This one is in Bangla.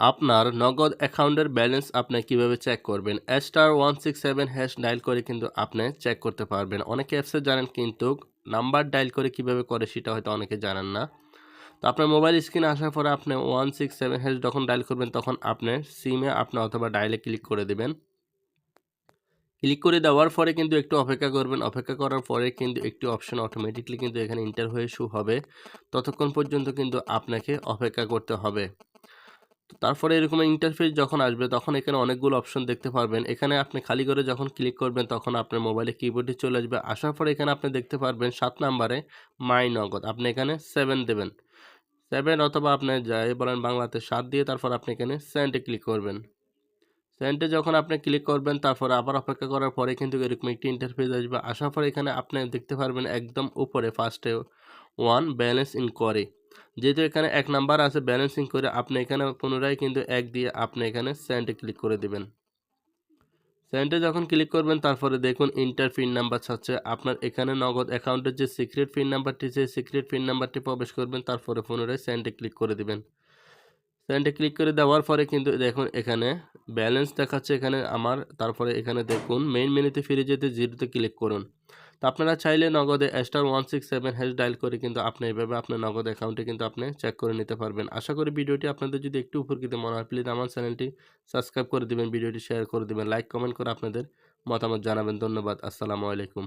আপনার নগদ অ্যাকাউন্টের ব্যালেন্স আপনি কীভাবে চেক করবেন? Star one six seven hash dial করে কিন্তু আপনি চেক করতে পারবেন। অনেকে অ্যাপসে জানেন কিন্তু নাম্বার ডায়াল করে কীভাবে করে সেটা হয়তো অনেকে জানেন না। তো আপনার মোবাইল স্ক্রিনে আসার পরে আপনি ওয়ান সিক্স সেভেন হ্যাশ যখন ডায়াল করবেন তখন আপনার সিমে আপনি অথবা ডায়ালে ক্লিক করে দেবেন। ক্লিক করে দেওয়ার পরে কিন্তু একটু অপেক্ষা করবেন। অপেক্ষা করার পরে কিন্তু একটি অপশন অটোমেটিকলি কিন্তু এখানে ইন্টার হয়ে শু হবে। ততক্ষণ পর্যন্ত কিন্তু আপনাকে অপেক্ষা করতে হবে। তারপরে এরকম ইন্টারফেস যখন আসবে, তখন এখানে অনেকগুলো অপশন দেখতে পারবেন। এখানে আপনি খালি করে যখন ক্লিক করবেন, তখন আপনার মোবাইলে কিবোর্ডে চলে আসবে। আসার পরে এখানে আপনি দেখতে পারবেন সাত নাম্বারে মাই নগদ। আপনি এখানে সেভেন দেবেন। সেভেন অথবা আপনি যাই বলেন বাংলাতে সাত দিয়ে তারপর আপনি এখানে সেন্টে ক্লিক করবেন। সেন্টে যখন আপনি ক্লিক করবেন, তারপরে আবার অপেক্ষা করার পরে কিন্তু এরকম একটি ইন্টারফেস আসবে। আসার পরে এখানে আপনি দেখতে পারবেন একদম উপরে ফার্স্টে ওয়ান ব্যালেন্স ইনকোয়ারি যেহেতু এখানে এক নাম্বার আছে ব্যালেন্সিং করে আপনি এখানে পুনরায় কিন্তু এক দিয়ে আপনি এখানে সেন্টে ক্লিক করে দিবেন। সেন্টে যখন ক্লিক করবেন, তারপরে দেখুন ইন্টার পিন নাম্বার চাচ্ছে আপনার এখানে নগদ অ্যাকাউন্টের যে সিক্রেট পিন নাম্বারটি সেই সিক্রেট পিন নাম্বারটি প্রবেশ করবেন, তারপরে পুনরায় সেন্টে ক্লিক করে দিবেন। সেন্টে ক্লিক করে দেওয়ার পরে কিন্তু দেখুন এখানে ব্যালেন্স দেখাচ্ছে এখানে আমার, তারপরে এখানে দেখুন মেইন মেনুতে ফিরে যেতে জিরোতে ক্লিক করুন। তো আপনারা চাইলে নগদে star one six seven hash dial করে কিন্তু আপনি এভাবে আপনার নগদ অ্যাকাউন্টে কিন্তু আপনি চেক করে নিতে পারবেন। আশা করি ভিডিওটি আপনাদের যদি একটু উপকৃত মনে হয় প্লিজ আমার চ্যানেলটি সাবস্ক্রাইব করে দেবেন, ভিডিওটি শেয়ার করে দেবেন লাইক কমেন্ট করে আপনাদের মতামত জানাবেন। ধন্যবাদ, আসসালামু আলাইকুম।